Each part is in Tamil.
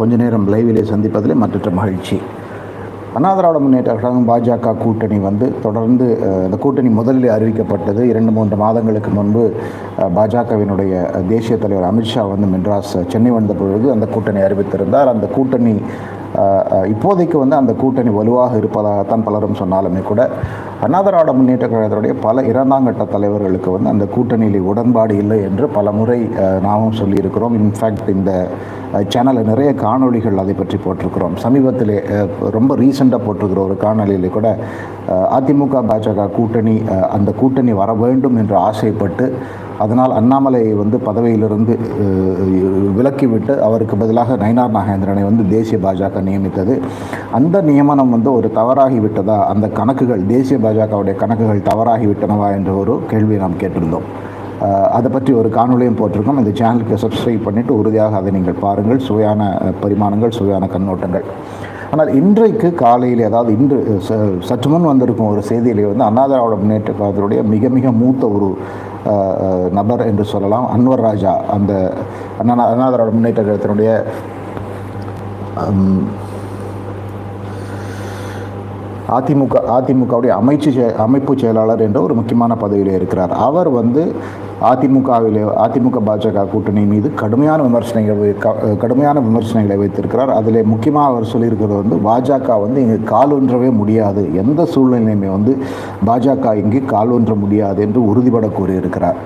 கொஞ்ச நேரம் லைவிலே சந்திப்பதில் மற்ற மகிழ்ச்சி. அண்ணா திராவிட முன்னேற்ற கழகம் பாஜக கூட்டணி வந்து தொடர்ந்து அந்த இந்த கூட்டணி முதலில் அறிவிக்கப்பட்டது. இரண்டு மூன்று மாதங்களுக்கு முன்பு பாஜகவினுடைய தேசிய தலைவர் அமித்ஷா வந்து மெட்ராஸ் சென்னை வந்த பொழுது அந்த கூட்டணி அறிவித்திருந்தார். அந்த கூட்டணி இப்போதைக்கு வந்து அந்த கூட்டணி வலுவாக இருப்பதாகத்தான் பலரும் சொன்னாலுமே கூட அண்ணாதிராவிட முன்னேற்ற கழகத்துடைய பல இரண்டாம் கட்ட தலைவர்களுக்கு வந்து அந்த கூட்டணியில் உடன்பாடு இல்லை என்று பல முறை நாமும் சொல்லியிருக்கிறோம். இன்ஃபேக்ட் இந்த சேனலில் நிறைய காணொளிகள் அதை பற்றி போட்டிருக்கிறோம். சமீபத்திலே ரொம்ப ரீசெண்டாக போட்டிருக்கிற ஒரு காணொலியில் கூட அதிமுக பாஜக கூட்டணி அந்த கூட்டணி வர வேண்டும் என்று ஆசைப்பட்டு அதனால் அண்ணாமலையை வந்து பதவியிலிருந்து விலக்கிவிட்டு அவருக்கு பதிலாக நயினார் நாகேந்திரனை வந்து தேசிய பாஜக நியமித்தது. அந்த நியமனம் வந்து ஒரு தவறாகி விட்டதா அந்த கணக்குகள் தேசிய பாஜகவுடைய கணக்குகள் தவறாகி விட்டனவா என்ற ஒரு கேள்வியை நாம் கேட்டிருந்தோம். அதை பற்றி ஒரு காணொலியும் போட்டிருக்கோம். இந்த சேனலுக்கு சப்ஸ்கிரைப் பண்ணிவிட்டு உறுதியாக அதை நீங்கள் பாருங்கள். சுவையான பரிமாணங்கள் சுவையான கண்ணோட்டங்கள். ஆனால் இன்றைக்கு காலையில் அதாவது இன்று ச- சற்று முன் வந்திருக்கும் ஒரு செய்தியிலே வந்து அண்ணா முன்னேற்ற கழகத்தினுடைய மிக மிக மூத்த ஒரு நபர் என்று சொல்லலாம் அன்வர் ராஜா. அந்த அண்ணா அண்ணாதிராவிட முன்னேற்ற கழகத்தினுடைய அதிமுக அதிமுகவுடைய அமைச்சு அமைப்பு செயலாளர் என்ற ஒரு முக்கியமான பதவியில் இருக்கிறார். அவர் வந்து அதிமுகவிலே அதிமுக பாஜக கூட்டணி மீது கடுமையான விமர்சனங்களை கடுமையான விமர்சனங்களை வைத்திருக்கிறார். அதில் முக்கியமாக அவர் சொல்லியிருக்கிறது வந்து பாஜக வந்து இங்கே கால் ஒன்றவே முடியாது. எந்த சூழ்நிலையுமே வந்து பாஜக இங்கே கால் ஒன்ற முடியாது என்று உறுதிபட கூறியிருக்கிறார்.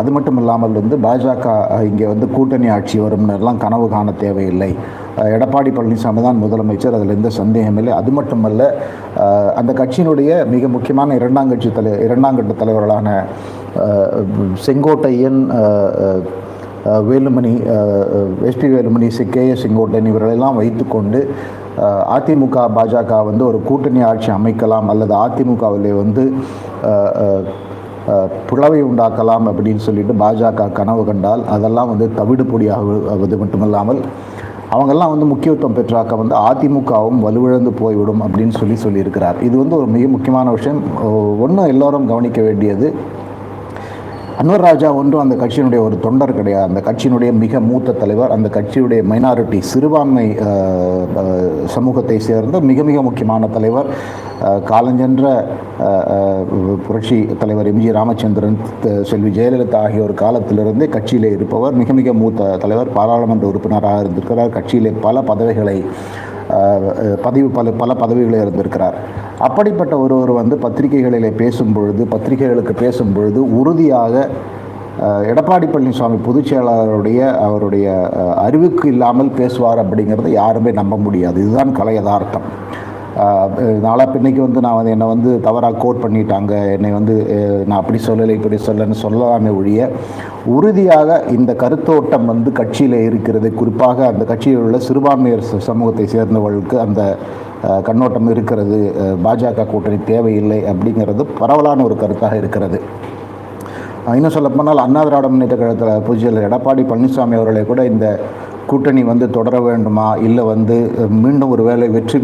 அது மட்டும் இல்லாமல் வந்து பாஜக இங்கே வந்து கூட்டணி ஆட்சி வரும்னு எல்லாம் கனவு காண தேவையில்லை. எடப்பாடி பழனிசாமி தான் முதலமைச்சர். அதில் எந்த சந்தேகமில்லை அது மட்டுமல்ல அந்த கட்சியினுடைய மிக முக்கியமான இரண்டாம் கட்சி தலை இரண்டாம் கட்ட தலைவர்களான Sengottaiyan Velumani SP Velumani C K S Sengottaiyan இவர்களெல்லாம் வைத்துக்கொண்டு அதிமுக பாஜக வந்து ஒரு கூட்டணி ஆட்சி அமைக்கலாம் அல்லது அதிமுகவிலே வந்து புலவை உண்டாக்கலாம் அப்படின்னு சொல்லிட்டு பாஜக கனவு கண்டால் அதெல்லாம் வந்து தவிடு பொடியாகுவது மட்டுமல்லாமல் அவங்கெல்லாம் வந்து முக்கியத்துவம் பெற்றாக்க வந்து அதிமுகவும் வலுவிழந்து போய்விடும் அப்படின்னு சொல்லி சொல்லியிருக்கிறார். இது வந்து ஒரு மிக முக்கியமான விஷயம். ஒன்றும் எல்லோரும் கவனிக்க வேண்டியது அன்வர் ராஜா ஒன்றும் அந்த கட்சியினுடைய ஒரு தொண்டர் கிடையாது. அந்த கட்சியினுடைய மிக மூத்த தலைவர் அந்த கட்சியுடைய மைனாரிட்டி சிறுபான்மை சமூகத்தை சேர்ந்த மிக மிக முக்கியமான தலைவர் காலஞ்சென்ற புரட்சி தலைவர் எம்ஜி ராமச்சந்திரன் செல்வி ஜெயலலிதா ஆகியோர் காலத்திலிருந்தே கட்சியிலே இருப்பவர். மிக மிக மூத்த தலைவர் பாராளுமன்ற உறுப்பினராக இருந்திருக்கிறார். கட்சியிலே பல பதவிகளை பதவி பதிவு பல பல பதவிகளை இருந்திருக்கிறார். அப்படிப்பட்ட ஒருவர் வந்து பத்திரிகைகளிலே பேசும் பொழுது பத்திரிகைகளுக்கு பேசும் பொழுது உறுதியாக எடப்பாடி பழனிசாமி பொதுச் செயலாளருடைய அவருடைய அறிவுக்கு இல்லாமல் பேசுவார் அப்படிங்கிறத யாருமே நம்ப முடியாது. இதுதான் கலை யதார்த்தம். நாளா பின்னைக்கு வந்து நான் வந்து என்னை வந்து தவறாக கோட் பண்ணிட்டாங்க. என்னை வந்து நான் அப்படி சொல்லலை இப்படி சொல்லன்னு சொல்லலாமே ஒழிய உறுதியாக இந்த கருத்தோட்டம் வந்து கட்சியில் இருக்கிறது. குறிப்பாக அந்த கட்சியில் உள்ள சிறுபான்மையர் சமூகத்தை சேர்ந்தவர்களுக்கு அந்த கண்ணோட்டம் இருக்கிறது பாஜக கூட்டணி தேவையில்லை அப்படிங்கிறது பரவலான ஒரு கருத்தாக இருக்கிறது. இன்னும் சொல்லப்போனால் அண்ணா திராவிட முன்னேற்ற கழகத்தில் பொதுச்செயலர் எடப்பாடி பழனிசாமி அவர்களை கூட இந்த கூட்டணி வந்து தொடர வேண்டுமா இல்லை வந்து மீண்டும் ஒரு வேலை வெற்றி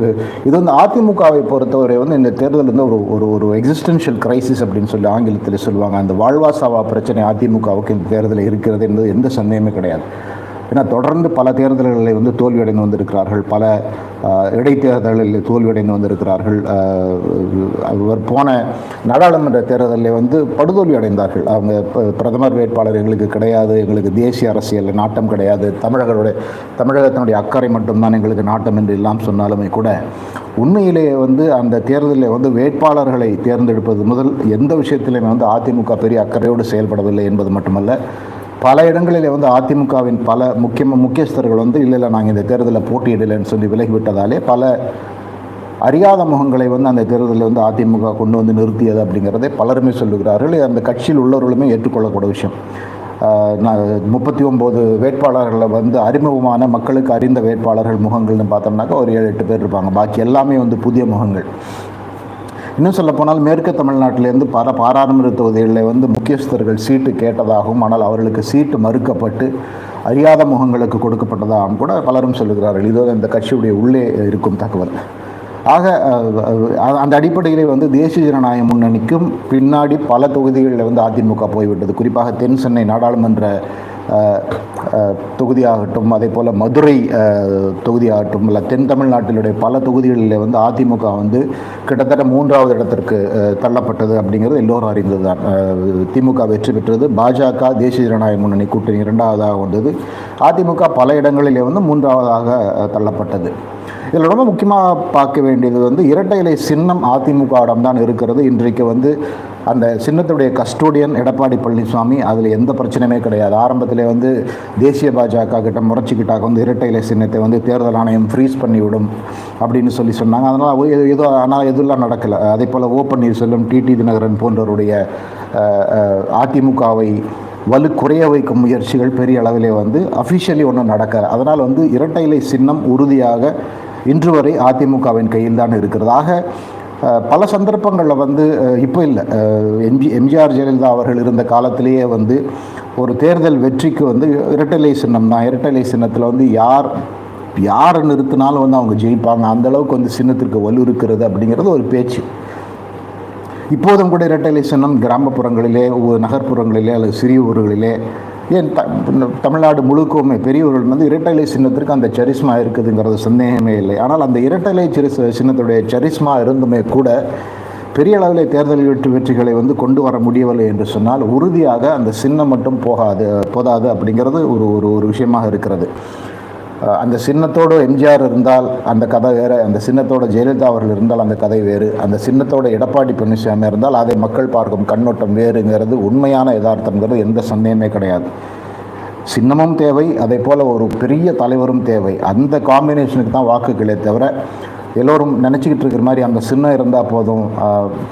இது வந்து அதிமுகவை பொறுத்தவரை வந்து இந்த தேர்தல் வந்து ஒரு ஒரு ஒரு எக்ஸிஸ்டென்ஷியல் கிரைசிஸ் அப்படின்னு சொல்லி ஆங்கிலத்தில் சொல்லுவாங்க. அந்த வாழ்வா சாவா பிரச்சனை அதிமுகவுக்கு இந்த தேர்தலில் இருக்கிறது என்பது எந்த சந்தேகமே கிடையாது. ஏன்னா தொடர்ந்து பல தேர்தல்களில் வந்து தோல்வியடைந்து வந்திருக்கிறார்கள். பல இடைத்தேர்தலில் தோல்வியடைந்து வந்திருக்கிறார்கள். அவர் போன நாடாளுமன்ற தேர்தலில் வந்து படுதோல்வி அடைந்தார்கள் அவங்க பிரதமர் வேட்பாளர் எங்களுக்கு கிடையாது எங்களுக்கு தேசிய அரசியல் நாட்டம் கிடையாது. தமிழர்களுடைய தமிழகத்தினுடைய அக்கறை மட்டும்தான் எங்களுக்கு நாட்டம் என்று எல்லாம் சொன்னாலுமே கூட உண்மையிலேயே வந்து அந்த தேர்தலில் வந்து வேட்பாளர்களை தேர்ந்தெடுப்பது முதல் எந்த விஷயத்திலுமே வந்து அதிமுக பெரிய அக்கறையோடு செயல்படவில்லை என்பது மட்டுமல்ல பல இடங்களில் வந்து அதிமுகவின் பல முக்கிய முக்கியஸ்தர்கள் வந்து இல்லை இல்லை நாங்கள் இந்த தேர்தலில் போட்டியிடலைன்னு சொல்லி விலகிவிட்டதாலே பல அறியாத முகங்களை வந்து அந்த தேர்தலில் வந்து அதிமுக கொண்டு வந்து நிறுத்தியது அப்படிங்கிறதை பலருமே சொல்லுகிறார்கள். அந்த கட்சியில் உள்ளவர்களுமே ஏற்றுக்கொள்ளக்கூடிய விஷயம். நான் முப்பத்தி ஒம்பது வேட்பாளர்களில் வந்து அறிமுகமான மக்களுக்கு அறிந்த வேட்பாளர்கள் முகங்கள்னு பார்த்தோம்னாக்கா ஒரு ஏழு எட்டு பேர் இருப்பாங்க. பாக்கி எல்லாமே வந்து புதிய முகங்கள். இன்னும் சொல்லப்போனால் மேற்கு தமிழ்நாட்டிலேருந்து பல பாராளுமன்ற தொகுதிகளில் வந்து முக்கியஸ்தர்கள் சீட்டு கேட்டதாகவும் ஆனால் அவர்களுக்கு சீட்டு மறுக்கப்பட்டு அறியாத முகங்களுக்கு கொடுக்கப்பட்டதாகவும் கூட பலரும் சொல்லுகிறார்கள். இதோ இந்த கட்சியுடைய உள்ளே இருக்கும் தகவல். ஆக அந்த அடிப்படையிலே வந்து தேசிய ஜனநாயக முன்னணிக்கும் பின்னாடி பல தொகுதிகளில் வந்து அதிமுக போய்விட்டது. குறிப்பாக தென் சென்னை நாடாளுமன்ற தொகுதியாகட்டும் அதே போல் மதுரை தொகுதியாகட்டும் இல்லை தென் தமிழ்நாட்டிலுடைய பல தொகுதிகளில் வந்து அதிமுக வந்து கிட்டத்தட்ட மூன்றாவது இடத்திற்கு தள்ளப்பட்டது அப்படிங்கிறது எல்லோரும் அறிந்தது தான் திமுக வெற்றி பெற்றது பாஜக தேசிய ஜனநாயக முன்னணி கூட்டணி இரண்டாவதாக வந்தது. அதிமுக பல இடங்களிலே வந்து மூன்றாவதாக தள்ளப்பட்டது. இதில் ரொம்ப முக்கியமாக பார்க்க வேண்டியது வந்து இரட்டை இலை சின்னம் அதிமுகவிடம் தான் இருக்கிறது. இன்றைக்கு வந்து அந்த சின்னத்துடைய கஸ்டோடியன் எடப்பாடி பழனிசாமி அதில் எந்த பிரச்சனையுமே கிடையாது. ஆரம்பத்திலே வந்து தேசிய பாஜக கிட்ட முறைச்சிக்கிட்டாக வந்து இரட்டை இலை சின்னத்தை வந்து தேர்தல் ஆணையம் ஃப்ரீஸ் பண்ணிவிடும் அப்படின்னு சொல்லி சொன்னாங்க. அதனால் எது ஆனால் எதுலாம் நடக்கலை. அதே போல் ஓ பன்னீர்செல்வம் டிடி தினகரன் போன்றவருடைய அதிமுகவை வலு குறைய வைக்கும் முயற்சிகள் பெரிய அளவிலே வந்து அஃபிஷியலி ஒன்றும் நடக்கலை. அதனால் வந்து இரட்டை இலை சின்னம் உறுதியாக இன்று வரை அதிமுகவின் கையில் தான் இருக்கிறதாக பல சந்தர்ப்பங்களில் வந்து இப்போ இல்லை. எம்ஜி எம்ஜிஆர் ஜெயலலிதா அவர்கள் இருந்த காலத்திலேயே வந்து ஒரு தேர்தல் வெற்றிக்கு வந்து இரட்டை சின்னம் தான். இரட்டை சின்னத்தில் வந்து யார் யாரை நிறுத்தினாலும் வந்து அவங்க ஜெயிப்பாங்க. அந்தளவுக்கு வந்து சின்னத்திற்கு வலு இருக்கிறது அப்படிங்கிறது ஒரு பேச்சு. இப்போதும் கூட இரட்டை சின்னம் கிராமப்புறங்களிலே ஒவ்வொரு நகர்ப்புறங்களிலே அல்லது சிறிய ஊர்களிலே ஏன் த தமிழ்நாடு முழுக்கவுமே பெரியவர்கள் வந்து இரட்டைலை சின்னத்திற்கு அந்த சரிஸ்மா இருக்குதுங்கிறது சந்தேகமே இல்லை. ஆனால் அந்த இரட்டைலை சிறு சின்னத்துடைய சரிஸ்மா இருந்துமே கூட பெரிய அளவில் தேர்தல் வெற்றி வெற்றிகளை வந்து கொண்டு வர முடியவில்லை என்று சொன்னால் உறுதியாக அந்த சின்னம் மட்டும் போகாது போதாது அப்படிங்கிறது ஒரு ஒரு ஒரு விஷயமாக இருக்கிறது. அந்த சின்னத்தோடு எம்ஜிஆர் இருந்தால் அந்த கதை வேறு அந்த சின்னத்தோட ஜெயலலிதா அவர்கள் இருந்தால் அந்த கதை வேறு அந்த சின்னத்தோட எடப்பாடி பழனிசாமி இருந்தால் அதை மக்கள் பார்க்கும் கண்ணோட்டம் வேறுங்கிறது உண்மையான யதார்த்தங்கிறது எந்த சந்தேகமே கிடையாது. சின்னமும் தேவை அதே போல் ஒரு பெரிய தலைவரும் தேவை. அந்த காம்பினேஷனுக்கு தான் வாக்குகளே தவிர எல்லோரும் நினச்சிக்கிட்டு இருக்கிற மாதிரி அந்த சின்னம் இருந்தால் போதும்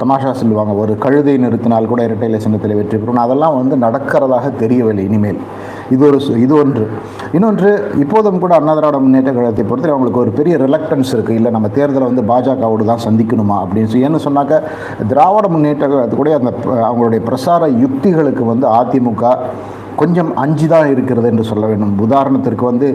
தமாஷா சொல்லுவாங்க ஒரு கழுதை நிறுத்தினால் கூட இரட்டையில சின்னத்தில் வெற்றி பெறும். அதெல்லாம் வந்து நடக்கிறதாக தெரியவில்லை இனிமேல். இது ஒரு சு- இது ஒன்று. இன்னொன்று இப்போதும் கூட அண்ணா திராவிட முன்னேற்ற கழகத்தை பொறுத்தவரை அவங்களுக்கு ஒரு பெரிய ரிலக்டன்ஸ் இருக்குது இல்லை நம்ம தேர்தலை வந்து பாஜகவோடு தான் சந்திக்கணுமா அப்படின்னு சொல்லி ஏன்னு சொன்னாக்க திராவிட முன்னேற்ற கழகத்துக்கூடிய அந்த அவங்களுடைய பிரசார யுக்திகளுக்கு வந்து அதிமுக கொஞ்சம் அஞ்சு தான் இருக்கிறது என்று சொல்ல வேண்டும். உதாரணத்திற்கு வந்து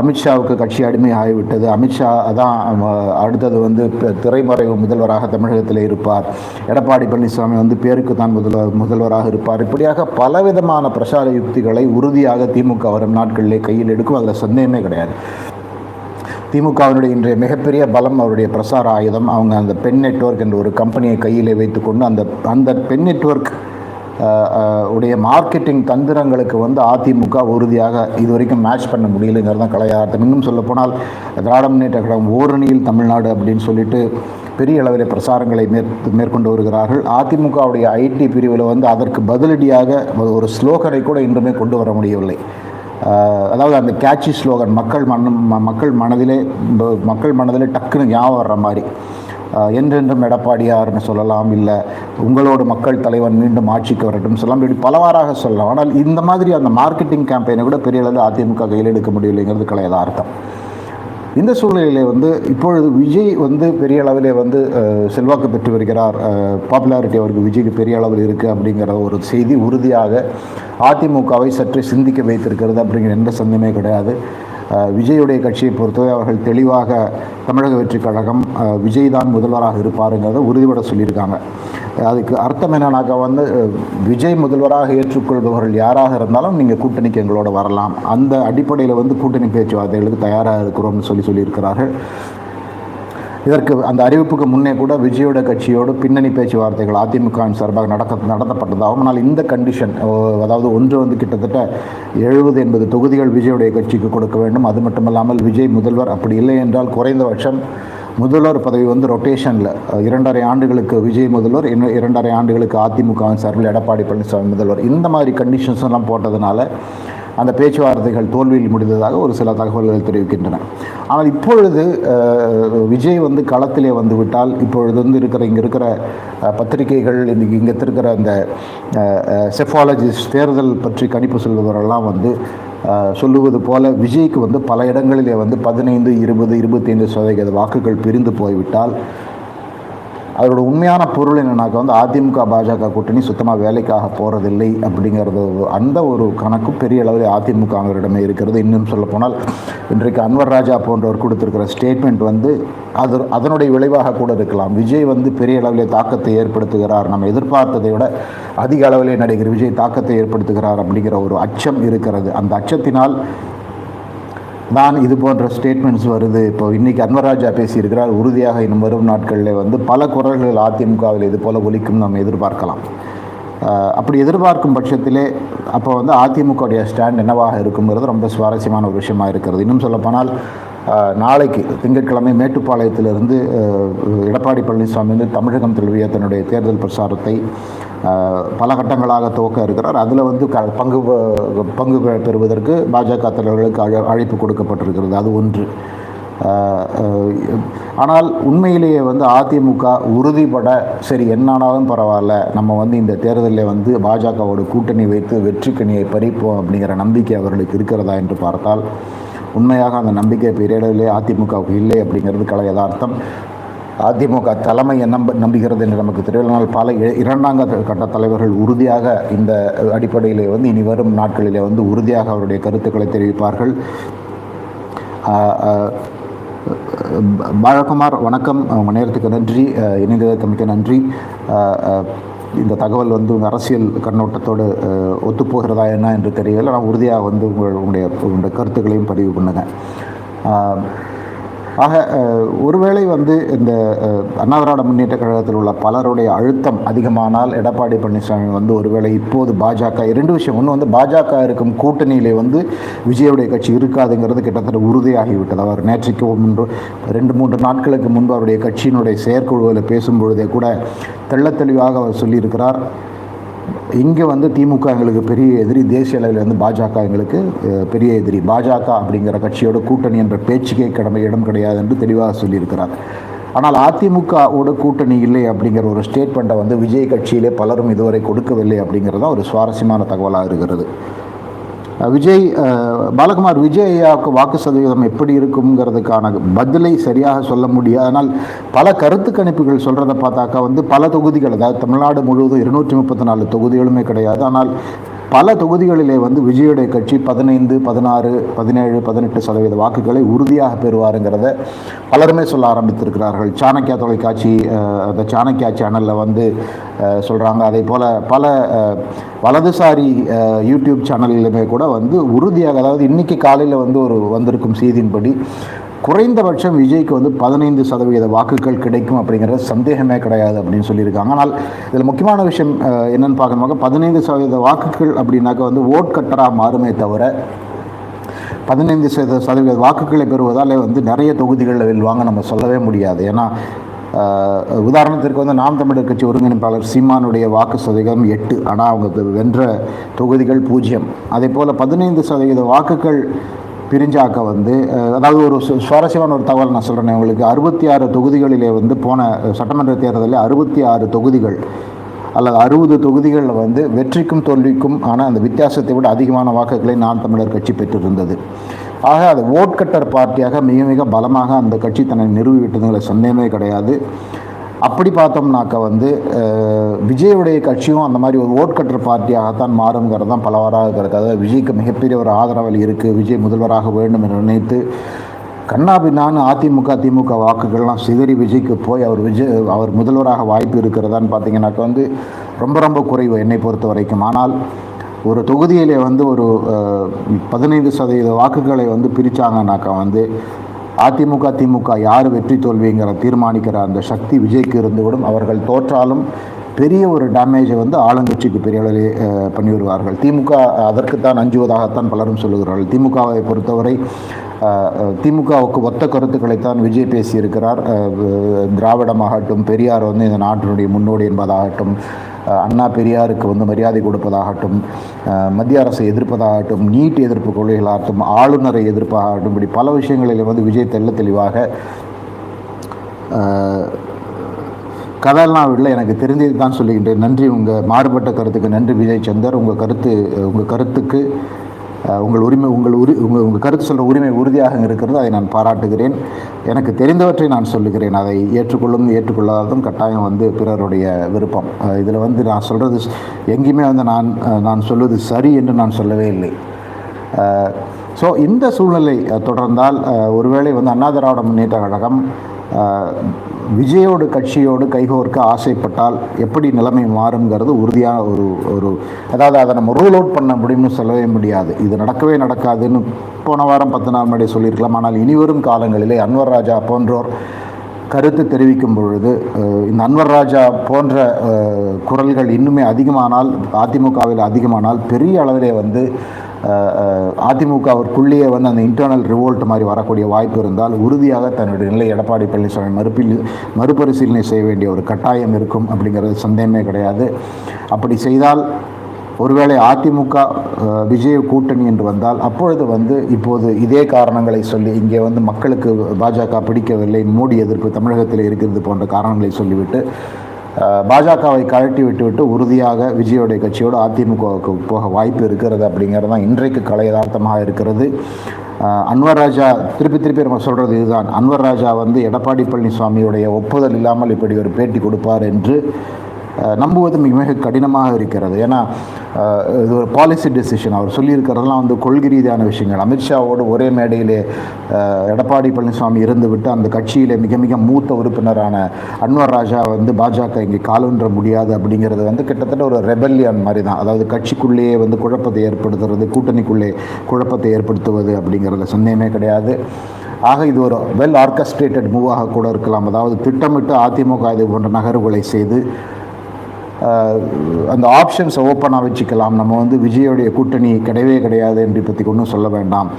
அமித்ஷாவுக்கு கட்சி அடிமை ஆகிவிட்டது அமித்ஷா தான் அடுத்தது வந்து திரைமறைவு முதல்வராக தமிழகத்தில் இருப்பார். எடப்பாடி பழனிசாமி வந்து பேருக்கு தான் முதல்வர் முதல்வராக இருப்பார். இப்படியாக பலவிதமான பிரசார யுக்திகளை உறுதியாக திமுக வரும் நாட்களிலே கையில் எடுக்கும். அதில் சந்தேகமே கிடையாது. திமுகவினுடைய இன்றைய மிகப்பெரிய பலம் அவருடைய பிரசார ஆயுதம். அவங்க அந்த பென் நெட்வொர்க் என்ற ஒரு கம்பெனியை கையிலே வைத்துக்கொண்டு அந்த அந்த பென் நெட்வொர்க் உடைய மார்க்கெட்டிங் தந்திரங்களுக்கு வந்து அதிமுக உறுதியாக இது வரைக்கும் மேட்ச் பண்ண முடியலைங்கிறது தான் கலையார்த்தம் இன்னும் சொல்லப்போனால் திராவிட முன்னேற்ற கழகம் ஓரணியில் தமிழ்நாடு அப்படின்னு சொல்லிட்டு பெரிய அளவில் பிரசாரங்களை மேற்கு மேற்கொண்டு வருகிறார்கள். அதிமுகவுடைய ஐடி பிரிவில் வந்து அதற்கு பதிலடியாக ஒரு ஸ்லோகனை கூட இன்றுமே கொண்டு வர முடியவில்லை. அதாவது அந்த கேட்சி ஸ்லோகன் மக்கள் மன ம- மக்கள் மனதிலே மக்கள் மனதிலே டக்குன்னு ஞாபகம் வர்ற மாதிரி. என்றென்றும் எடப்பாடியார்னு சொல்லலாம் இல்லை உங்களோட மக்கள் தலைவன் மீண்டும் ஆட்சிக்கு வரட்டும் சொல்லலாம் இப்படி பலவாறாக சொல்லலாம். ஆனால் இந்த மாதிரி அந்த மார்க்கெட்டிங் கேம்பெயினை கூட பெரிய அளவில் அதிமுக கையில் எடுக்க முடியலைங்கிறது கிடையாது அர்த்தம். இந்த சூழ்நிலையிலே வந்து இப்பொழுது விஜய் வந்து பெரிய அளவிலே வந்து செல்வாக்கு பெற்று வருகிறார். பாப்புலாரிட்டி அவருக்கு விஜய்க்கு பெரிய அளவில் இருக்குது அப்படிங்கிற ஒரு செய்தி உறுதியாக அதிமுகவை சற்று சிந்திக்க வைத்திருக்கிறது அப்படிங்கிற எந்த சந்தேகமே கிடையாது. விஜயுடைய கட்சியை பொறுத்தவரை அவர்கள் தெளிவாக தமிழக வெற்றிக் கழகம் விஜய் தான் முதல்வராக இருப்பாருங்கிறத உறுதிபட சொல்லியிருக்காங்க. அதுக்கு அர்த்தம் என்னன்னாக்கா வந்து விஜய் முதல்வராக ஏற்றுக்கொள்பவர்கள் யாராக இருந்தாலும் நீங்கள் கூட்டணிக்கு எங்களோட வரலாம். அந்த அடிப்படையில் வந்து கூட்டணி பேச்சுவார்த்தைகளுக்கு தயாராக இருக்கிறோம்னு சொல்லி சொல்லியிருக்கிறார்கள். இதற்கு அந்த அறிவிப்புக்கு முன்னே கூட விஜயோட கட்சியோடு பின்னணி பேச்சுவார்த்தைகள் அதிமுக சார்பாக நடக்க நடத்தப்பட்டதாகும் ஆனால் இந்த கண்டிஷன் அதாவது ஒன்று வந்து கிட்டத்தட்ட எழுபது எண்பது தொகுதிகள் விஜயோடைய கட்சிக்கு கொடுக்க வேண்டும். அது மட்டுமல்லாமல் விஜய் முதல்வர் அப்படி இல்லை என்றால் குறைந்தபட்சம் முதல்வர் பதவி வந்து ரொட்டேஷனில் இரண்டரை ஆண்டுகளுக்கு விஜய் முதல்வர் இன்னும் இரண்டரை ஆண்டுகளுக்கு அதிமுகவின் சார்பில் எடப்பாடி பழனிசாமி முதல்வர். இந்த மாதிரி கண்டிஷன்ஸ் எல்லாம் போட்டதுனால அந்த பேச்சுவார்த்தைகள் தோல்வியில் முடிந்ததாக ஒரு சில தகவல்கள் தெரிவிக்கின்றன. ஆனால் இப்பொழுது விஜய் வந்து களத்திலே வந்துவிட்டால் இப்பொழுது வந்து இருக்கிற இங்கே இருக்கிற பத்திரிகைகள் இன்றைக்கி இங்கே இருக்கிற அந்த செஃபாலஜிஸ்ட் தேர்தல் பற்றி கணிப்பு சொல்பவரெல்லாம் வந்து சொல்லுவது போல விஜய்க்கு வந்து பல இடங்களிலே வந்து பதினைந்து இருபது இருபத்தைந்து சதவீத வாக்குகள் பிரிந்து போய்விட்டால் அதோட உண்மையான பொருள் என்னன்னாக்கா வந்து அதிமுக பாஜக கூட்டணி சுத்தமாக வேலைக்காக போகிறதில்லை அப்படிங்கிறது அந்த ஒரு கணக்கு பெரிய அளவில் அதிமுகவினரிடமே இருக்கிறது. இன்னும் சொல்லப்போனால் இன்றைக்கு அன்வர் ராஜா போன்றவர் கொடுத்திருக்கிற ஸ்டேட்மெண்ட் வந்து அது அதனுடைய விளைவாக கூட இருக்கலாம். விஜய் வந்து பெரிய அளவிலே தாக்கத்தை ஏற்படுத்துகிறார். நம்ம எதிர்பார்த்ததை விட அதிக அளவிலே நடிகர் விஜய் தாக்கத்தை ஏற்படுத்துகிறார் அப்படிங்கிற ஒரு அச்சம் இருக்கிறது. அந்த அச்சத்தினால் நான் இது போன்ற ஸ்டேட்மெண்ட்ஸ் வருது. இப்போ இன்னைக்கு அன்வராஜா பேசியிருக்கிறார் உறுதியாக இன்னும் வரும் நாட்களில் வந்து பல குரல்கள் அதிமுகவில் இது போல ஒலிக்கும் நம்ம எதிர்பார்க்கலாம். அப்படி எதிர்பார்க்கும் பட்சத்திலே அப்போ வந்து அதிமுகவுடைய ஸ்டாண்ட் என்னவாக இருக்குங்கிறது ரொம்ப சுவாரஸ்யமான ஒரு விஷயமா இருக்கிறது. இன்னும் சொல்லப்போனால் நாளைக்கு திங்கட்கிழமை மேட்டுப்பாளையத்திலிருந்து எடப்பாடி பழனிசாமி வந்து தமிழகம் திருவிய தன்னுடைய தேர்தல் பிரச்சாரத்தை பல கட்டங்களாக துவக்க இருக்கிறார். அதில் வந்து க பங்கு பங்கு பெறுவதற்கு பாஜக தலைவர்களுக்கு அழ அழைப்பு கொடுக்கப்பட்டிருக்கிறது. அது ஒன்று. ஆனால் உண்மையிலேயே வந்து அதிமுக உறுதிப்பட சரி என்னானாலும் பரவாயில்ல நம்ம வந்து இந்த தேர்தலில் வந்து பாஜகவோட கூட்டணி வைத்து வெற்றி கணியை பறிப்போம் அப்படிங்கிற நம்பிக்கை அவர்களுக்கு இருக்கிறதா என்று பார்த்தால் உண்மையாக அந்த நம்பிக்கை பெரியளவிலே அதிமுகவுக்கு இல்லை அப்படிங்கிறது கலை யதார்த்தம் அதிமுக தலைமை என்ன நம்ப- நம்புகிறது என்று நமக்கு தெரியலனால் பல இரண்டாம் இரண்டாங்க கட்ட தலைவர்கள் உறுதியாக இந்த அடிப்படையிலே வந்து இனி வரும் நாட்களிலே வந்து உறுதியாக அவருடைய கருத்துக்களை தெரிவிப்பார்கள் பாலகுமார் வணக்கம் உங்கள் நேரத்துக்கு நன்றி இணைந்ததற்கு மிக்க நன்றி இந்த தகவல் வந்து உங்கள் அரசியல் கண்ணோட்டத்தோடு ஒத்துப்போகிறதா என்ன என்று தெரியவில்லை. நான் உறுதியாக வந்து உங்கள் உங்களுடைய உங்களுடைய கருத்துக்களையும் பதிவு பண்ணுங்கள் ஆக ஒருவேளை வந்து இந்த அஹ், அண்ணா திராவிட முன்னேற்ற கழகத்தில் உள்ள பலருடைய அழுத்தம் அதிகமானால் எடப்பாடி பழனிசாமி வந்து ஒருவேளை இப்போது பாஜக இரண்டு விஷயம். ஒன்று வந்து பாஜக இருக்கும் கூட்டணியிலே வந்து விஜயுடைய கட்சி இருக்காதுங்கிறது கிட்டத்தட்ட உறுதியாகிவிட்டது. அவர் நேற்றைக்கு முன்பு ரெண்டு மூன்று நாட்களுக்கு முன்பு அவருடைய கட்சியினுடைய செயற்குழுவில் பேசும்பொழுதே கூட தெள்ளத்தெளிவாக அவர் சொல்லியிருக்கிறார். இங்கே வந்து திமுக எங்களுக்கு பெரிய எதிரி தேசிய அளவில் வந்து பாஜக எங்களுக்கு பெரிய எதிரி. பாஜக அப்படிங்கிற கட்சியோட கூட்டணி என்ற பேச்சுக்கே கடமை இடம் கிடையாது என்று தெளிவாக சொல்லியிருக்கிறார். ஆனால் அதிமுகவோட கூட்டணி இல்லை அப்படிங்கிற ஒரு ஸ்டேட்மெண்ட்டை வந்து விஜய் கட்சியிலே பலரும் இதுவரை கொடுக்கவில்லை அப்படிங்கிறது தான் ஒரு சுவாரஸ்யமான தகவலாக இருக்கிறது. விஜய் பாலகுமார் விஜய் ஐயாவுக்கு வாக்கு சதவீதம் எப்படி இருக்குங்கிறதுக்கான பதிலை சரியாக சொல்ல முடியாது. ஆனால் பல கருத்து கணிப்புகள் சொல்கிறத பார்த்தாக்கா வந்து பல தொகுதிகள் அதாவது தமிழ்நாடு முழுவதும் இருநூற்றி முப்பத்தி நாலு தொகுதிகளுமே கிடையாது. ஆனால் பல தொகுதிகளிலே வந்து விஜயுடைய கட்சி பதினைந்து பதினாறு பதினேழு பதினெட்டு சதவீத வாக்குகளை உறுதியாக பெறுவாருங்கிறத பலருமே சொல்ல ஆரம்பித்திருக்கிறார்கள். சாணக்கியா தொலைக்காட்சி அந்த சாணக்கியா சேனலில் வந்து சொல்கிறாங்க அதே போல் பல வலதுசாரி யூடியூப் சேனல்களுமே கூட வந்து உறுதியாக அதாவது இன்னைக்கு காலையில் வந்து ஒரு வந்திருக்கும் செய்தியின்படி குறைந்தபட்சம் விஜய்க்கு வந்து பதினைந்து சதவீத வாக்குகள் கிடைக்கும் அப்படிங்கிறது சந்தேகமே கிடையாது அப்படின்னு சொல்லியிருக்காங்க. ஆனால் இதில் முக்கியமான விஷயம் என்னென்னு என்னன்னு பார்க்கணுமாக்க பதினைந்து சதவீத வாக்குகள் அப்படின்னாக்க வந்து ஓட் கட்டராக மாறுமே தவிர பதினைந்து சத சதவீத வாக்குகளை பெறுவதால் வந்து நிறைய தொகுதிகளில் வெல்வாங்க நம்ம சொல்லவே முடியாது. ஏன்னா உதாரணத்திற்கு வந்து நாம் தமிழர் கட்சி ஒருங்கிணைப்பாளர் சீமானுடைய வாக்கு சதவீதம் எட்டு. ஆனால் அவங்க வென்ற தொகுதிகள் பூஜ்ஜியம். அதே போல் பதினைந்து சதவீத வாக்குகள் பிரிஞ்சாக்க வந்து அதாவது ஒரு சு- சுவாரஸ்யமான ஒரு தகவல் நான் சொல்கிறேன் உங்களுக்கு. அறுபத்தி ஆறு தொகுதிகளிலே வந்து போன சட்டமன்ற தேர்தலில் அறுபத்தி ஆறு தொகுதிகள் அல்லது அறுபது தொகுதிகளில் வந்து வெற்றிக்கும் தோல்விக்கும் ஆன அந்த வித்தியாசத்தை விட அதிகமான வாக்குகளை நான் தமிழர் கட்சி பெற்றிருந்தது. ஆக அது ஓட்கட்டர் பார்ட்டியாக மிக மிக பலமாக அந்த கட்சி தன்னை நிறுவிவிட்டதுங்கிற சந்தேகமே கிடையாது. அப்படி பார்த்தோம்னாக்க வந்து விஜயுடைய கட்சியும் அந்த மாதிரி ஒரு ஓட் கட்டர் பார்ட்டியாகத்தான் மாறுங்கிறது தான் பலவாறாக இருக்கிறது. அதாவது விஜய்க்கு மிகப்பெரிய ஒரு ஆதரவில் இருக்குது விஜய் முதல்வராக வேண்டும் என்று நினைத்து கண்ணாபின்னான்னு அதிமுக திமுக வாக்குகள்லாம் சிதறி விஜய்க்கு போய் அவர் விஜய் அவர் முதல்வராக வாய்ப்பு இருக்கிறதான்னு பார்த்தீங்கன்னாக்க வந்து ரொம்ப ரொம்ப குறைவு என்னை பொறுத்த வரைக்கும். ஆனால் ஒரு தொகுதியிலே வந்து ஒரு பதினைந்து சதவீத வாக்குகளை வந்து பிரித்தாங்கனாக்கா வந்து அதிமுக திமுக யார் வெற்றி தோல்விங்கிற தீர்மானிக்கிற அந்த சக்தி விஜய்க்கு இருந்துவிடும். அவர்கள் தோற்றாலும் பெரிய ஒரு டேமேஜை வந்து ஆளுங்கட்சிக்கு பெரிய அளவில் பண்ணி வருவார்கள் திமுக அதற்குத்தான் அஞ்சுவதாகத்தான் பலரும் சொல்லுகிறார்கள். திமுகவை பொறுத்தவரை திமுகவுக்கு ஒத்த கருத்துக்களைத்தான் விஜய் பேசியிருக்கிறார். திராவிடமாகட்டும் பெரியார் வந்து இந்த நாட்டினுடைய முன்னோடி என்பதாகட்டும் அண்ணா பெரியாருக்கு வந்து மரியாதை கொடுப்பதாகட்டும் மத்திய அரசை எதிர்ப்பதாகட்டும் நீட் எதிர்ப்பு கொள்கைகளாகட்டும் ஆளுநரை எதிர்ப்பாகட்டும் இப்படி பல விஷயங்களில் வந்து விஜய் தெல்ல தெளிவாக அஹ், இல்லை எனக்கு தெரிஞ்சது தான் சொல்லுகின்றேன். நன்றி. உங்கள் மாறுபட்ட கருத்துக்கு நன்றி விஜய் சந்தர். உங்கள் கருத்து உங்கள் கருத்துக்கு உங்கள் உரிமை உங்கள் உரி உங்கள் உங்கள் கருத்து சொல்கிற உரிமை உறுதியாக இருக்கிறது அதை நான் பாராட்டுகிறேன். எனக்கு தெரிந்தவற்றை நான் சொல்லுகிறேன். அதை ஏற்றுக்கொள்ளும் ஏற்றுக்கொள்ளாததும் கட்டாயம் வந்து பிறருடைய விருப்பம். இதில் வந்து நான் சொல்கிறது எங்கேயுமே வந்து நான் நான் சொல்வது சரி என்று நான் சொல்லவே இல்லை. ஸோ இந்த சூழ்நிலை தொடர்ந்தால் ஒருவேளை வந்து அண்ணா திராவிட முன்னேற்ற கழகம் விஜயோடு கட்சியோடு கைகோர்க்க ஆசைப்பட்டால் எப்படி நிலைமை மாறுங்கிறது உறுதியான ஒரு ஒரு அதாவது அதை நம்ம ரூல் அவுட் பண்ண முடியும்னு சொல்லவே முடியாது. இது நடக்கவே நடக்காதுன்னு போன வாரம் பத்து நாள் முன்னாடி சொல்லியிருக்கலாம். ஆனால் இனிவரும் காலங்களிலே அன்வர் ராஜா போன்றோர் கருத்து தெரிவிக்கும் பொழுது இந்த அன்வர் ராஜா போன்ற குரல்கள் இன்னுமே அதிகமானால் அதிமுகவில் அதிகமானால் பெரிய அளவிலே வந்து அதிமுகவிற்குள்ளேயே வந்து அந்த இன்டர்னல் ரிவோல்ட் மாதிரி வரக்கூடிய வாய்ப்பு இருந்தால் உறுதியாக தன்னுடைய நிலை எடப்பாடி பழனிசாமி மறுப்பில் மறுபரிசீலனை செய்ய வேண்டிய ஒரு கட்டாயம் இருக்கும் அப்படிங்கிறது சந்தேகமே கிடையாது. அப்படி செய்தால் ஒருவேளை அதிமுக விஜய விஜய் கூட்டணி என்று வந்தால் அப்பொழுது வந்து இப்போது இதே காரணங்களை சொல்லி இங்கே வந்து மக்களுக்கு பாஜக பிடிக்கவில்லை மோடி எதிர்ப்பு தமிழகத்தில் இருக்கிறது போன்ற காரணங்களை சொல்லிவிட்டு பாஜகவை கழட்டி விட்டுவிட்டு உறுதியாக விஜயோடைய கட்சியோடு அதிமுகவுக்கு போக வாய்ப்பு இருக்கிறது அப்படிங்கிறது தான் இன்றைக்கு கலை யதார்த்தமாக இருக்கிறது. அன்வர் ராஜா திருப்பி திருப்பி நம்ம சொல்கிறது இதுதான். அன்வர் ராஜா வந்து எடப்பாடி பழனிசாமியுடைய ஒப்புதல் இல்லாமல் இப்படி ஒரு பேட்டி கொடுப்பார் என்று நம்புவது மிக மிக கடினமாக இருக்கிறது. ஏன்னா இது ஒரு பாலிசி டெசிஷன் அவர் சொல்லியிருக்கிறதெல்லாம் வந்து கொள்கை ரீதியான விஷயங்கள். அமித்ஷாவோடு ஒரே மேடையிலே எடப்பாடி பழனிசாமி இருந்துவிட்டு அந்த கட்சியிலே மிக மிக மூத்த உறுப்பினரான அன்வர் ராஜா வந்து பாஜக இங்கே காலூன்ற முடியாது அப்படிங்கிறது வந்து கிட்டத்தட்ட ஒரு ரெபல்லியன் மாதிரி தான் அதாவது கட்சிக்குள்ளேயே வந்து குழப்பத்தை ஏற்படுத்துறது கூட்டணிக்குள்ளே குழப்பத்தை ஏற்படுத்துவது அப்படிங்கிறதுல சந்தேகமே கிடையாது. ஆக இது ஒரு வெல் ஆர்கஸ்ட்ரேட்டட் மூவாக கூட இருக்கலாம். அதாவது திட்டமிட்டு அதிமுக இது போன்ற நகர்வுகளை செய்து அந்த ஆப்ஷன்ஸை ஓப்பனாக வச்சுக்கலாம். நம்ம வந்து விஜயோடைய கூட்டணி கிடையவே கிடையாது என்று பற்றி ஒன்றும் சொல்ல வேண்டாம்.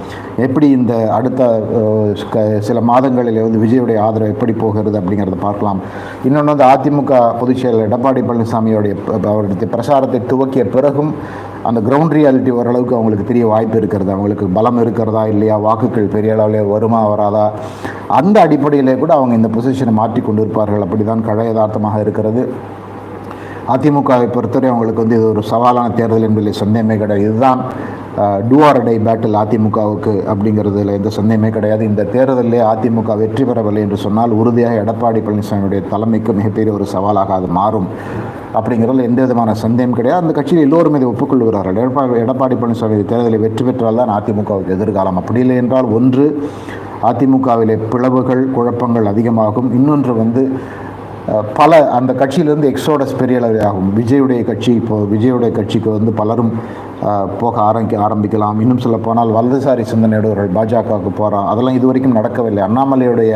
எப்படி இந்த அடுத்த சில மாதங்களில் வந்து விஜயோடைய ஆதரவு எப்படி போகிறது அப்படிங்கிறத பார்க்கலாம். இன்னொன்று வந்து அதிமுக பொதுச் செயலர் எடப்பாடி பழனிசாமியோடைய அவருடைய பிரசாரத்தை துவக்கிய பிறகும் அந்த கிரவுண்ட் ரியாலிட்டி ஓரளவுக்கு அவங்களுக்கு தெரிய வாய்ப்பு இருக்கிறது. அவங்களுக்கு பலம் இருக்கிறதா இல்லையா? வாக்குகள் பெரிய அளவில் வருமா வராதா? அந்த அடிப்படையிலே கூட அவங்க இந்த பொசிஷனை மாற்றி கொண்டு இருப்பார்கள் அப்படி தான் கழ யதார்த்தமாக இருக்கிறது. அதிமுகவை பொறுத்தவரை அவங்களுக்கு வந்து இது ஒரு சவாலான தேர்தல் என்பதில் சந்தேகமே கிடையாது. இதுதான் டூ ஆர் டை பேட்டில் அதிமுகவுக்கு அப்படிங்கிறதுல எந்த சந்தேகமே கிடையாது. இந்த தேர்தலிலே அதிமுக வெற்றி பெறவில்லை என்று சொன்னால் உறுதியாக எடப்பாடி பழனிசாமியுடைய தலைமைக்கு மிகப்பெரிய ஒரு சவாலாக அது மாறும் அப்படிங்கிறதுல எந்த விதமான சந்தேகம் கிடையாது. அந்த கட்சியில் எல்லோரும் இதை ஒப்புக்கொள்கிறார்கள். எடப்பாடி எடப்பாடி பழனிசாமி தேர்தலில் வெற்றி பெற்றால் தான் அதிமுகவுக்கு எதிர்காலம். அப்படி இல்லை என்றால் ஒன்று அதிமுகவிலே பிளவுகள் குழப்பங்கள் அதிகமாகும். இன்னொன்று வந்து பல அந்த கட்சியிலிருந்து எக்ஸோடஸ் பெரிய அளவில் ஆகும் விஜயுடைய கட்சி இப்போ விஜயுடைய கட்சிக்கு வந்து பலரும் போக ஆரம்பி ஆரம்பிக்கலாம். இன்னும் சொல்ல போனால் வலதுசாரி சிந்தனையுடையவர்கள் பாஜகவுக்கு போகிறான் அதெல்லாம் இது வரைக்கும் நடக்கவில்லை. அண்ணாமலையுடைய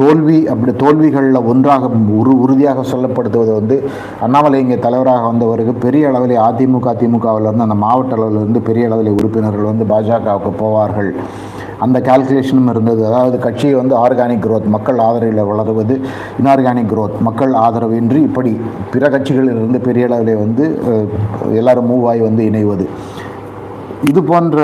தோல்வி அப்படி தோல்விகளில் ஒன்றாக உரு உறுதியாக சொல்லப்படுத்துவது வந்து அண்ணாமலை இங்கே தலைவராக வந்தவருக்கு பெரிய அளவில் அதிமுக திமுகவிலிருந்து அந்த மாவட்ட அளவிலிருந்து பெரிய அளவில் உறுப்பினர்கள் வந்து பாஜகவுக்கு போவார்கள். அந்த கால்குலேஷனும் இருந்தது. அதாவது கட்சியை வந்து ஆர்கானிக் குரோத் மக்கள் ஆதரவில் வளருவது இன்ஆர்கானிக் குரோத் மக்கள் ஆதரவின்றி இப்படி பிற கட்சிகளிலிருந்து பெரிய அளவில் வந்து எல்லாரும் மூவ் ஆகி வந்து இணைவது. இது போன்ற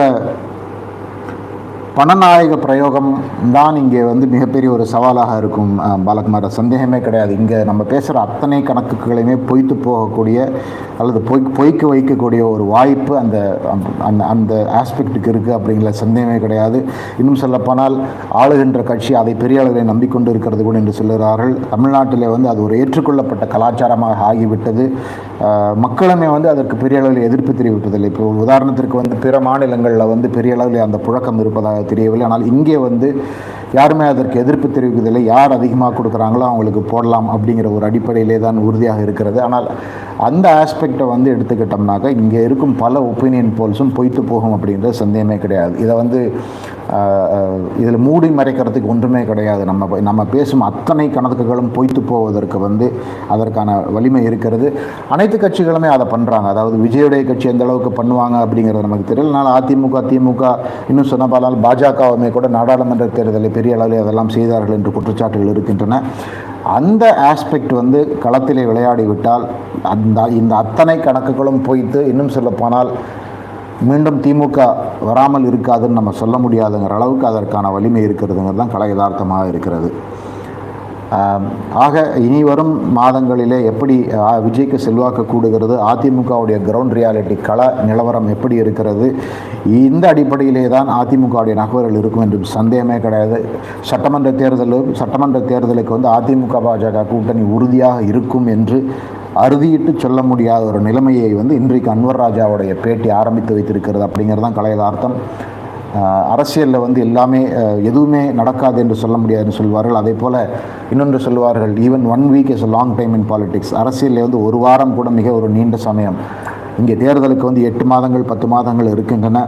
பணநாயக பிரயோகம் தான் இங்கே வந்து மிகப்பெரிய ஒரு சவாலாக இருக்கும் பாலகுமார். சந்தேகமே கிடையாது. இங்கே நம்ம பேசுகிற அத்தனை கணக்குகளையுமே பொய்த்து போகக்கூடிய அல்லது பொய் பொய்க்கு வைக்கக்கூடிய ஒரு வாய்ப்பு அந்த அந்த அந்த ஆஸ்பெக்ட்டுக்கு இருக்குது அப்படிங்கிற சந்தேகமே கிடையாது. இன்னும் சொல்லப்போனால் ஆளுகின்ற கட்சி அதை பெரிய அளவில் நம்பிக்கொண்டு இருக்கிறது கூட என்று சொல்லுகிறார்கள். தமிழ்நாட்டிலே வந்து அது ஒரு ஏற்றுக்கொள்ளப்பட்ட கலாச்சாரமாக ஆகிவிட்டது. மக்களுமே வந்து அதற்கு பெரிய அளவில் எதிர்ப்பு தெரிவிப்பதில்லை. இப்போ உதாரணத்திற்கு வந்து பிற மாநிலங்களில் வந்து பெரிய அளவில் அந்த புழக்கம் இருப்பதாக தெரியவில்லை. ஆனால் இங்கே வந்து யாருமே அதற்கு எதிர்ப்பு தெரிவிப்பதில்லை யார் அதிகமாக கொடுக்குறாங்களோ அவங்களுக்கு போடலாம் அப்படிங்கிற ஒரு அடிப்படையிலே தான் உறுதியாக இருக்கிறது. ஆனால் அந்த ஆஸ்பெக்டை வந்து எடுத்துக்கிட்டோம்னாக்கா இங்கே இருக்கும் பல ஒப்பீனியன் போல்ஸும் பொய்த்து போகும் அப்படின்ற சந்தேகமே கிடையாது. இதை வந்து இதில் மூடி மறைக்கிறதுக்கு ஒன்றுமே கிடையாது. நம்ம நம்ம பேசும் அத்தனை கணக்குகளும் பொய்த்து போவதற்கு வந்து அதற்கான வலிமை இருக்கிறது. அனைத்து கட்சிகளுமே அதை பண்ணுறாங்க அதாவது விஜயுடைய கட்சி எந்த அளவுக்கு பண்ணுவாங்க அப்படிங்கிறது நமக்கு தெரியல. அதனால் அதிமுக திமுக இன்னும் சொன்ன பாலால் பாஜகவுமே கூட நாடாளுமன்ற தேர்தலில் பெரிய அளவில் அதெல்லாம் செய்தார்கள் என்று குற்றச்சாட்டுகள் இருக்கின்றன. அந்த ஆஸ்பெக்ட் வந்து களத்திலே விளையாடி விட்டால் அந்த இந்த அத்தனை கணக்குகளும் பொய்த்து இன்னும் சொல்லப்போனால் மீண்டும் திமுக வராமல் இருக்காதுன்னு நம்ம சொல்ல முடியாதுங்கிற அளவுக்கு அதற்கான வலிமை இருக்கிறதுங்கிறது தான் கலை யதார்த்தமாக இருக்கிறது. ஆக இனி வரும் மாதங்களிலே எப்படி விஜய்க்கு செல்வாக்கு கூடுகிறது அதிமுகவுடைய கிரவுண்ட் ரியாலிட்டி கள நிலவரம் எப்படி இருக்கிறது இந்த அடிப்படையிலே தான் அதிமுகவுடைய நகவர்கள் இருக்கும் என்று சந்தேகமே கிடையாது. சட்டமன்ற தேர்தலும் சட்டமன்ற தேர்தலுக்கு வந்து அதிமுக பாஜக கூட்டணி உறுதியாக இருக்கும் என்று அறுதியிட்டு சொல்ல முடியாத ஒரு நிலைமையை வந்து இன்றைக்கு அன்வர் ராஜாவுடைய பேட்டி ஆரம்பித்து வைத்திருக்கிறது அப்படிங்கிறது தான் கலையதார்த்தம். அரசியலில் வந்து எல்லாமே எதுவுமே நடக்காது என்று சொல்ல முடியாதுன்னு சொல்வார்கள். அதே போல் இன்னொன்று சொல்வார்கள் even one week is long time in politics அரசியலில் வந்து ஒரு வாரம் கூட மிக ஒரு நீண்ட சமயம். இங்கே தேர்தலுக்கு வந்து எட்டு மாதங்கள் பத்து மாதங்கள் இருக்கின்றன.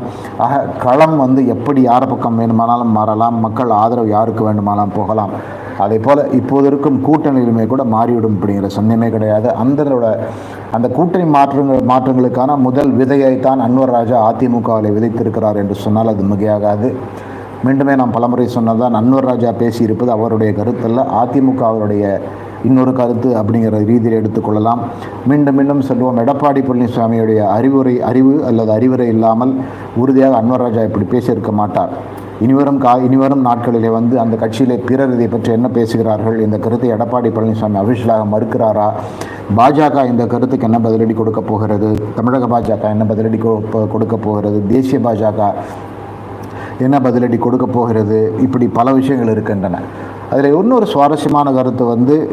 ஆக களம் வந்து எப்படி யார் பக்கம் வேணுமானாலும் மாறலாம் மக்கள் ஆதரவு யாருக்கு வேண்டுமானாலும் போகலாம். அதே போல் இப்போது இருக்கும் கூட்டணியிலுமே கூட மாறிவிடும் அப்படிங்கிற சந்தேகமே கிடையாது. அந்தனோட அந்த கூட்டணி மாற்றங்கள் மாற்றங்களுக்கான முதல் விதையைத்தான் அன்வர் ராஜா அதிமுகவில் விதைத்திருக்கிறார் என்று சொன்னால் அது மிகையாகாது. மீண்டுமே நாம் பலமுறை சொன்னதான் அன்வர் ராஜா பேசியிருப்பது அவருடைய கருத்தல்ல. அதிமுக அவருடைய இன்னொரு கருத்து அப்படிங்கிற ரீதியில் எடுத்துக்கொள்ளலாம் மீண்டும் மீண்டும் சொல்லுவோம். எடப்பாடி பழனிசாமியுடைய அறிவுரை அறிவு அல்லது அறிவுரை இல்லாமல் உறுதியாக அன்வர் ராஜா இப்படி பேசியிருக்க மாட்டார். இனிவரும் கா இனிவரும் நாட்களிலே வந்து அந்த கட்சியிலே பிறர் இதை பற்றி என்ன பேசுகிறார்கள் இந்த கருத்தை எடப்பாடி பழனிசாமி அபிஷியலாக மறுக்கிறாரா? பாஜக இந்த கருத்துக்கு என்ன பதிலடி கொடுக்க போகிறது? தமிழக பாஜக என்ன பதிலடி கொ- கொடுக்க போகிறது? தேசிய பாஜக என்ன பதிலடி கொடுக்க போகிறது? இப்படி பல விஷயங்கள் இருக்கின்றன. அதில் இன்னொரு சுவாரஸ்யமான கருத்து வந்து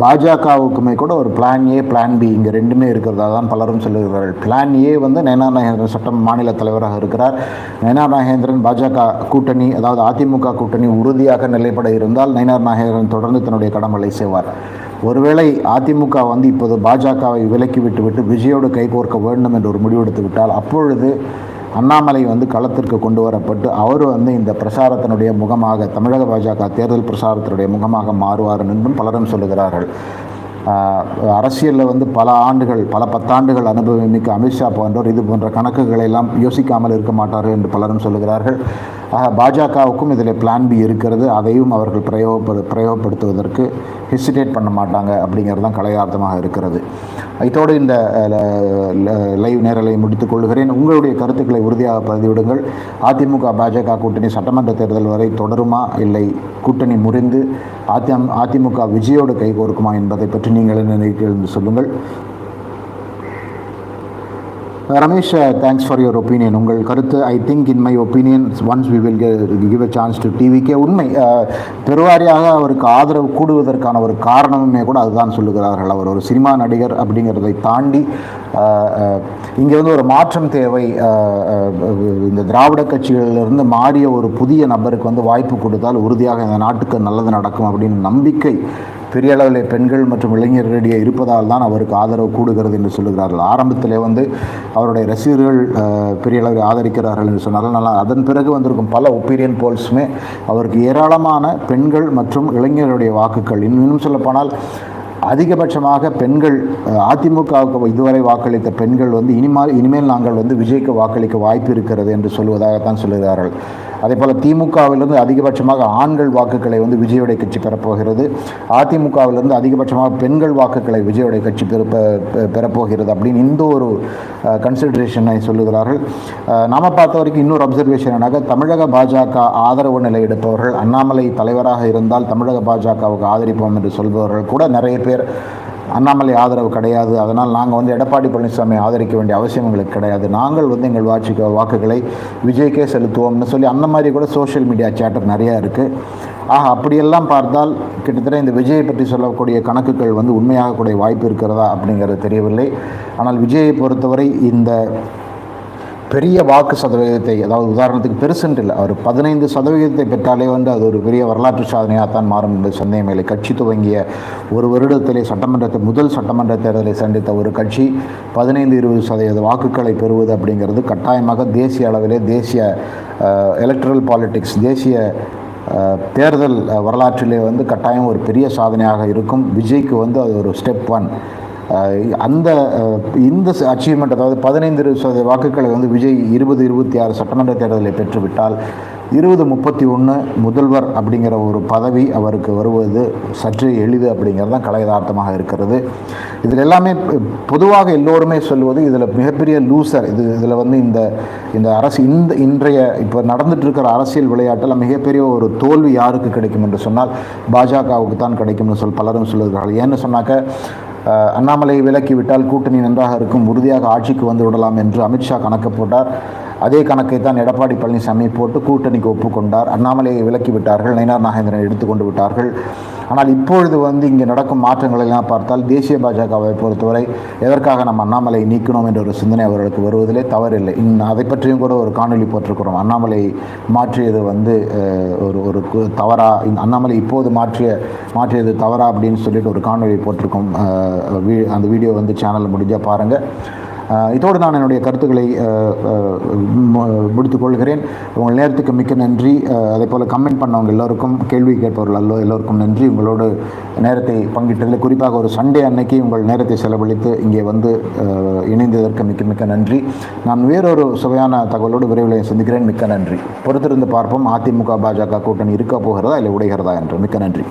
பாஜகவுக்குமே கூட ஒரு பிளான் ஏ பிளான் பி இங்கே ரெண்டுமே இருக்கிறதா தான் பலரும் சொல்லுகிறார்கள். பிளான் ஏ வந்து நயனா நாகேந்திரன் சட்டம் மாநில தலைவராக இருக்கிறார். நயனா நாகேந்திரன் பாஜக கூட்டணி அதாவது அதிமுக கூட்டணி உறுதியாக நிலைப்பட இருந்தால் நயனார் நாகேந்திரன் தொடர்ந்து தன்னுடைய கடமலை செய்வார். ஒருவேளை அதிமுக வந்து இப்போது பாஜகவை விலக்கி விட்டு விட்டு விஜயோடு கைகோர்க்க வேண்டும் என்று ஒரு முடிவெடுத்து விட்டால் அப்பொழுது அண்ணாமலை வந்து களத்திற்கு கொண்டு வரப்பட்டு அவர் வந்து இந்த பிரசாரத்தினுடைய முகமாக தமிழக பாஜக தேர்தல் பிரசாரத்தினுடைய முகமாக மாறுவார் என்றும் பலரும் சொல்லுகிறார்கள். அரசியலில் வந்து பல ஆண்டுகள் பல பத்தாண்டுகள் அனுபவம் மிக்க அமித்ஷா போன்றோர் இது போன்ற கணக்குகளை எல்லாம் யோசிக்காமல் இருக்க மாட்டார்கள் என்று பலரும் சொல்லுகிறார்கள். ஆக பாஜகவுக்கும் இதில் பிளான் பி இருக்கிறது. அதையும் அவர்கள் பிரயோகப்படு பிரயோகப்படுத்துவதற்கு ஹெசிடேட் பண்ண மாட்டாங்க அப்படிங்கிறது தான் கலையார்த்தமாக இருக்கிறது. இதோடு இந்த லைவ் நேரலை முடித்துக் கொள்கிறேன். உங்களுடைய கருத்துக்களை உறுதியாக பதிவிடுங்கள். அதிமுக பாஜக கூட்டணி சட்டமன்ற தேர்தல் வரை தொடருமா? இல்லை கூட்டணி முறிந்து அதிமுக விஜயோடு கைகோர்க்குமா என்பதை பற்றி நீங்கள் என்ன நினைக்கிறீர்கள் என்று சொல்லுங்கள். Ramesh thanks for your opinion உங்கள் கருத்து I think in my opinion once we will give a chance to TVK உண்மை. Uh, பெருவாரியாக அவருக்கு ஆதரவு கூடுவதற்கான ஒரு காரணமுமே கூட அதுதான் சொல்லுகிறார்கள். அவர் ஒரு சினிமா நடிகர் அப்படிங்கிறதை தாண்டி uh, uh, இங்கே வந்து ஒரு மாற்றம் தேவை. இந்த திராவிட கட்சிகளிலிருந்து மாறிய ஒரு புதிய நபருக்கு வந்து வாய்ப்பு கொடுத்தால் உறுதியாக இந்த நாட்டுக்கு நல்லது நடக்கும் அப்படின்னு நம்பிக்கை பெரிய அளவில் பெண்கள் மற்றும் இளைஞர்களிடையே இருப்பதால் தான் அவருக்கு ஆதரவு கூடுகிறது என்று சொல்லுகிறார்கள். ஆரம்பத்திலே வந்து அவருடைய ரசிகர்கள் பெரிய அளவில் ஆதரிக்கிறார்கள் என்று சொன்னார்கள். நல்லா அதன் பிறகு வந்திருக்கும் பல ஒப்பீனியன் போல்ஸுமே அவருக்கு ஏராளமான பெண்கள் மற்றும் இளைஞர்களுடைய வாக்குகள். இன்னும் சொல்லப்போனால் அதிகபட்சமாக பெண்கள் அதிமுகவுக்கு இதுவரை வாக்களித்த பெண்கள் வந்து இனிமேல் இனிமேல் நாங்கள் வந்து விஜய்க்கு வாக்களிக்க வாய்ப்பு இருக்கிறது என்று சொல்வதாகத்தான் சொல்லுகிறார்கள். அதே போல் திமுகவிலிருந்து அதிகபட்சமாக ஆண்கள் வாக்குகளை வந்து விஜயோடைய கட்சி பெறப்போகிறது. அதிமுகவிலிருந்து அதிகபட்சமாக பெண்கள் வாக்குகளை விஜயோடைய கட்சி பெறப்போகிறது அப்படின்னு இந்த ஒரு கன்சிடரேஷனை சொல்லுகிறார்கள். நாம பார்த்த வரைக்கும் இன்னொரு அப்சர்வேஷன் என்னாக தமிழக பாஜக ஆதரவு நிலை எடுப்பவர்கள் அண்ணாமலை தலைவராக இருந்தால் தமிழக பாஜகவுக்கு ஆதரிப்போம் என்று சொல்பவர்கள் கூட நிறைய பேர் அண்ணாமலை ஆதரவு கிடையாது. அதனால் நாங்கள் வந்து எடப்பாடி பழனிசாமி ஆதரிக்க வேண்டிய அவசியம் எங்களுக்கு கிடையாது. நாங்கள் வந்து எங்கள் வாட்சிக்க வாக்குகளை விஜய்க்கே செலுத்துவோம்னு சொல்லி அந்த மாதிரி கூட சோஷியல் மீடியா சேட்டர் நிறையா இருக்குது ஆக அப்படியெல்லாம் பார்த்தால் கிட்டத்தட்ட இந்த விஜயை பற்றி சொல்லக்கூடிய கணக்குகள் வந்து உண்மையாகக்கூடிய வாய்ப்பு இருக்கிறதா அப்படிங்கிறது தெரியவில்லை. ஆனால் விஜயை பொறுத்தவரை இந்த பெரிய வாக்கு சதவீதத்தை அதாவது உதாரணத்துக்கு பெருசென்று இல்லை அவர் பதினைந்து சதவீதத்தை பெற்றாலே வந்து அது ஒரு பெரிய வரலாற்று சாதனையாக தான் மாறும் என்பது சந்தேகமில்லை கட்சி துவங்கிய ஒரு வருடத்திலே சட்டமன்றத்தை முதல் சட்டமன்ற தேர்தலை சந்தித்த ஒரு கட்சி பதினைந்து இருபது சதவீத வாக்குகளை பெறுவது அப்படிங்கிறது கட்டாயமாக தேசிய அளவிலே தேசிய எலக்ட்ரல் பாலிட்டிக்ஸ் தேசிய தேர்தல் வரலாற்றிலே வந்து கட்டாயம் ஒரு பெரிய சாதனையாக இருக்கும். விஜய்க்கு வந்து அது ஒரு ஸ்டெப் ஒன் அந்த இந்த அச்சீவ்மெண்ட் அதாவது பதினைந்து சதவீத வாக்குகளை வந்து விஜய் இருபது இருபத்தி ஆறு சட்டமன்ற தேர்தலில் பெற்றுவிட்டால் இருபது முப்பத்தி ஒன்று முதல்வர் அப்படிங்கிற ஒரு பதவி அவருக்கு வருவது சற்று எளிது அப்படிங்கிறது தான் கலையதார்த்தமாக இருக்கிறது. இதில் எல்லாமே பொதுவாக எல்லோருமே சொல்லுவது இதில் மிகப்பெரிய லூசர் இது இதில் வந்து இந்த இந்த அரசு இந்த இன்றைய இப்போ நடந்துகிட்ருக்கிற அரசியல் விளையாட்டில் மிகப்பெரிய ஒரு தோல்வி யாருக்கு கிடைக்கும் என்று சொன்னால் பாஜகவுக்கு தான் கிடைக்கும்னு சொல் பலரும் சொல்லுகிறார்கள். ஏன்னு சொன்னாக்க அண்ணாமலை விலக்கிவிட்டால் கூட்டணி நன்றாக இருக்கும் உறுதியாக ஆட்சிக்கு வந்து விடலாம் என்று அமித்ஷா கணக்கு போட்டார். அதே கணக்கை தான் எடப்பாடி பழனிசாமி போட்டு கூட்டணிக்கு ஒப்புக்கொண்டார். அண்ணாமலையை விலக்கி விட்டார்கள். நயினார் நாகேந்திரனை எடுத்துக்கொண்டு விட்டார்கள். ஆனால் இப்பொழுது வந்து இங்கே நடக்கும் மாற்றங்களை எல்லாம் பார்த்தால் தேசிய பாஜகவை பொறுத்தவரை எதற்காக நம்ம அண்ணாமலை நீக்கணும் என்ற ஒரு சிந்தனை அவர்களுக்கு வருவதிலே தவறில்லை. இன்னும் அதை பற்றியும் கூட ஒரு காணொளி போட்டிருக்கிறோம். அண்ணாமலை மாற்றியது வந்து ஒரு ஒரு கு- தவறா அண்ணாமலை இப்போது மாற்றிய மாற்றியது தவறா அப்படின்னு சொல்லிட்டு ஒரு காணொலி போட்டிருக்கோம். வீ- அந்த வீடியோ வந்து சேனலில் முடிஞ்சால் பாருங்கள் இதோடு நான் என்னுடைய கருத்துக்களை முடித்துக்கொள்கிறேன் முடித்துக் கொள்கிறேன். உங்கள் நேரத்துக்கு மிக்க நன்றி. அதே போல் கமெண்ட் பண்ணவங்க எல்லோருக்கும் கேள்வி கேட்பவர்கள் அல்லோ எல்லோருக்கும் நன்றி. உங்களோடு நேரத்தை பங்கிட்டதில் குறிப்பாக ஒரு சண்டே அன்னைக்கு உங்கள் நேரத்தை செலவழித்து இங்கே வந்து இணைந்ததற்கு மிக்க மிக்க நன்றி. நான் வேறொரு சுவையான தகவலோடு விரைவில் சந்திக்கிறேன். மிக்க நன்றி. பொறுத்திருந்து பார்ப்போம். அதிமுக பாஜக கூட்டணி இருக்க போகிறதா இல்லை உடைகிறதா என்று. மிக்க நன்றி.